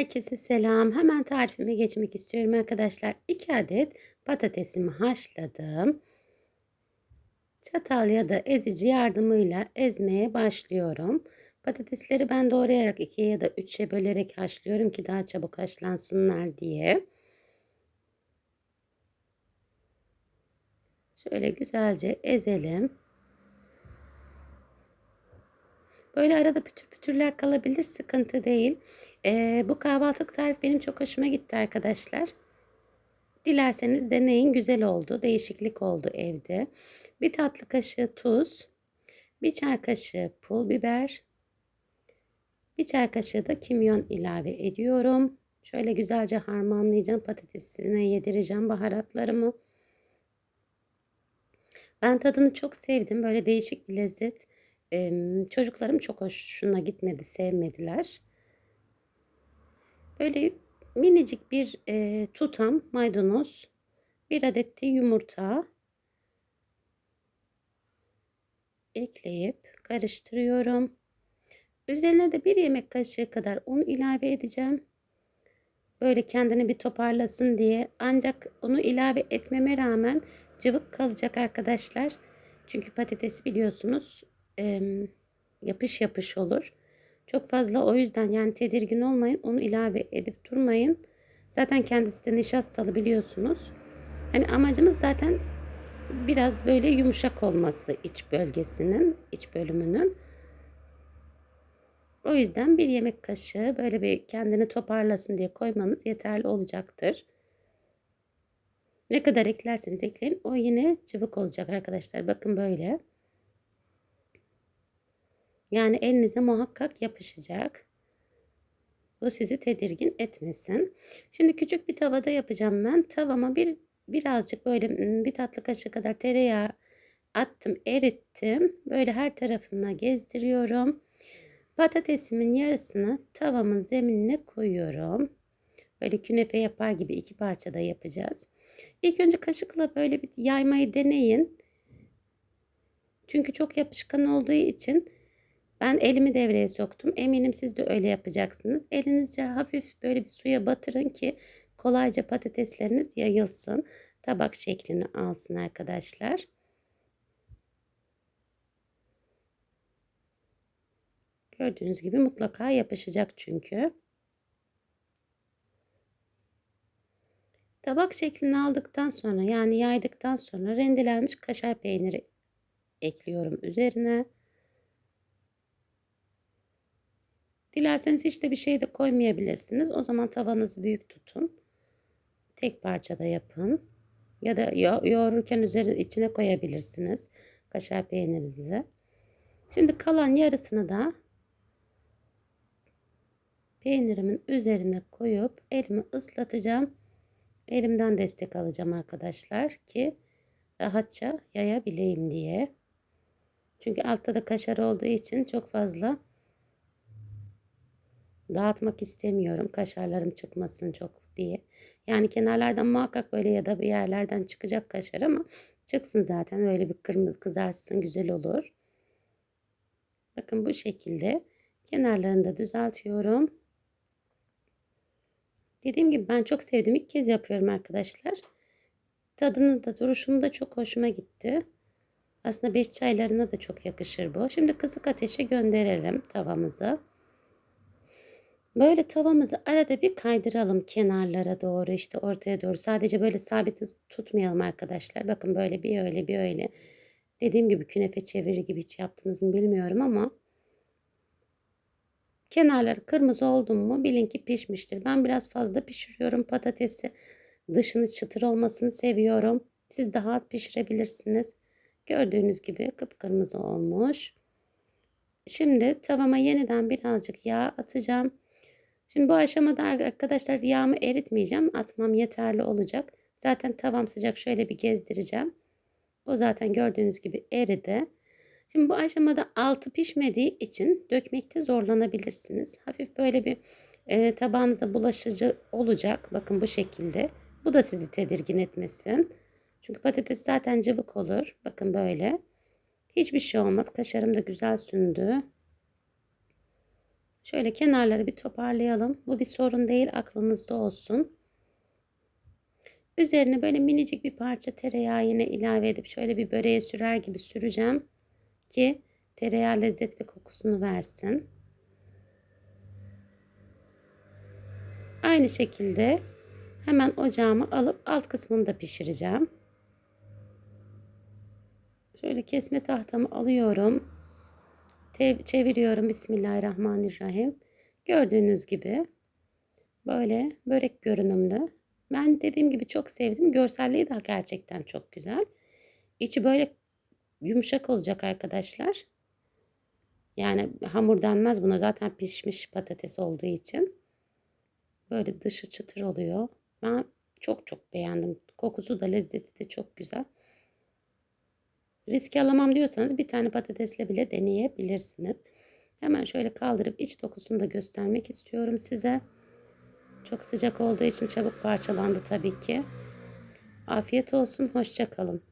Herkese selam. Hemen tarifime geçmek istiyorum arkadaşlar. 2 adet patatesimi haşladım. Çatal ya da ezici yardımıyla ezmeye başlıyorum. Patatesleri ben doğrayarak 2'ye ya da 3'e bölerek haşlıyorum ki daha çabuk haşlansınlar diye. Şöyle güzelce ezelim. Böyle arada pütür pütürler kalabilir sıkıntı değil. Ee, bu kahvaltılık tarif benim çok hoşuma gitti arkadaşlar. Dilerseniz deneyin güzel oldu. Değişiklik oldu evde. Bir tatlı kaşığı tuz. Bir çay kaşığı pul biber. Bir çay kaşığı da kimyon ilave ediyorum. Şöyle güzelce harmanlayacağım. Patatesine yedireceğim baharatlarımı. Ben tadını çok sevdim. Böyle değişik bir lezzet. Ee, çocuklarım çok hoşuna gitmedi, sevmediler. Böyle minicik bir e, tutam maydanoz, bir adet de yumurta ekleyip karıştırıyorum. Üzerine de bir yemek kaşığı kadar un ilave edeceğim. Böyle kendini bir toparlasın diye. Ancak onu ilave etmeme rağmen cıvık kalacak arkadaşlar. Çünkü patates biliyorsunuz e, yapış yapış olur. Çok fazla o yüzden yani tedirgin olmayın. Onu ilave edip durmayın. Zaten kendisi de nişastalı biliyorsunuz. Hani amacımız zaten biraz böyle yumuşak olması iç bölgesinin, iç bölümünün. O yüzden bir yemek kaşığı böyle bir kendini toparlasın diye koymanız yeterli olacaktır. Ne kadar eklerseniz ekleyin o yine cıvık olacak arkadaşlar. Bakın böyle. Yani elinize muhakkak yapışacak. Bu sizi tedirgin etmesin. Şimdi küçük bir tavada yapacağım ben. Tavama bir birazcık böyle bir tatlı kaşığı kadar tereyağı attım, erittim. Böyle her tarafına gezdiriyorum. Patatesimin yarısını tavamın zeminine koyuyorum. Böyle künefe yapar gibi iki parçada yapacağız. İlk önce kaşıkla böyle bir yaymayı deneyin. Çünkü çok yapışkan olduğu için ben elimi devreye soktum. Eminim siz de öyle yapacaksınız. Elinizce hafif böyle bir suya batırın ki kolayca patatesleriniz yayılsın. Tabak şeklini alsın arkadaşlar. Gördüğünüz gibi mutlaka yapışacak çünkü. Tabak şeklini aldıktan sonra yani yaydıktan sonra rendelenmiş kaşar peyniri ekliyorum üzerine. Dilerseniz hiç de bir şey de koymayabilirsiniz. O zaman tavanızı büyük tutun. Tek parçada yapın. Ya da yo yoğururken üzerine içine koyabilirsiniz. Kaşar peynirinizi. Şimdi kalan yarısını da peynirimin üzerine koyup elimi ıslatacağım. Elimden destek alacağım arkadaşlar ki rahatça yayabileyim diye. Çünkü altta da kaşar olduğu için çok fazla dağıtmak istemiyorum. Kaşarlarım çıkmasın çok diye. Yani kenarlardan muhakkak böyle ya da bir yerlerden çıkacak kaşar ama çıksın zaten. Öyle bir kırmızı kızarsın güzel olur. Bakın bu şekilde kenarlarını da düzeltiyorum. Dediğim gibi ben çok sevdim. İlk kez yapıyorum arkadaşlar. Tadını da duruşunu da çok hoşuma gitti. Aslında beş çaylarına da çok yakışır bu. Şimdi kısık ateşe gönderelim tavamızı. Böyle tavamızı arada bir kaydıralım kenarlara doğru işte ortaya doğru. Sadece böyle sabit tutmayalım arkadaşlar. Bakın böyle bir öyle bir öyle. Dediğim gibi künefe çeviri gibi hiç yaptınız mı bilmiyorum ama kenarları kırmızı oldu mu bilin ki pişmiştir. Ben biraz fazla pişiriyorum patatesi. Dışını çıtır olmasını seviyorum. Siz daha az pişirebilirsiniz. Gördüğünüz gibi kıpkırmızı olmuş. Şimdi tavama yeniden birazcık yağ atacağım. Şimdi bu aşamada arkadaşlar yağımı eritmeyeceğim. Atmam yeterli olacak. Zaten tavam sıcak şöyle bir gezdireceğim. O zaten gördüğünüz gibi eridi. Şimdi bu aşamada altı pişmediği için dökmekte zorlanabilirsiniz. Hafif böyle bir e, tabağınıza bulaşıcı olacak. Bakın bu şekilde. Bu da sizi tedirgin etmesin. Çünkü patates zaten cıvık olur. Bakın böyle. Hiçbir şey olmaz. Kaşarım da güzel sündü. Şöyle kenarları bir toparlayalım. Bu bir sorun değil aklınızda olsun. Üzerine böyle minicik bir parça tereyağı yine ilave edip şöyle bir böreğe sürer gibi süreceğim ki tereyağı lezzet ve kokusunu versin. Aynı şekilde hemen ocağımı alıp alt kısmını da pişireceğim. Şöyle kesme tahtamı alıyorum. Çeviriyorum. Bismillahirrahmanirrahim. Gördüğünüz gibi böyle börek görünümlü. Ben dediğim gibi çok sevdim. Görselliği de gerçekten çok güzel. İçi böyle yumuşak olacak arkadaşlar. Yani hamur denmez buna. Zaten pişmiş patates olduğu için. Böyle dışı çıtır oluyor. Ben çok çok beğendim. Kokusu da lezzeti de çok güzel. Risk alamam diyorsanız bir tane patatesle bile deneyebilirsiniz. Hemen şöyle kaldırıp iç dokusunu da göstermek istiyorum size. Çok sıcak olduğu için çabuk parçalandı tabii ki. Afiyet olsun, hoşça kalın.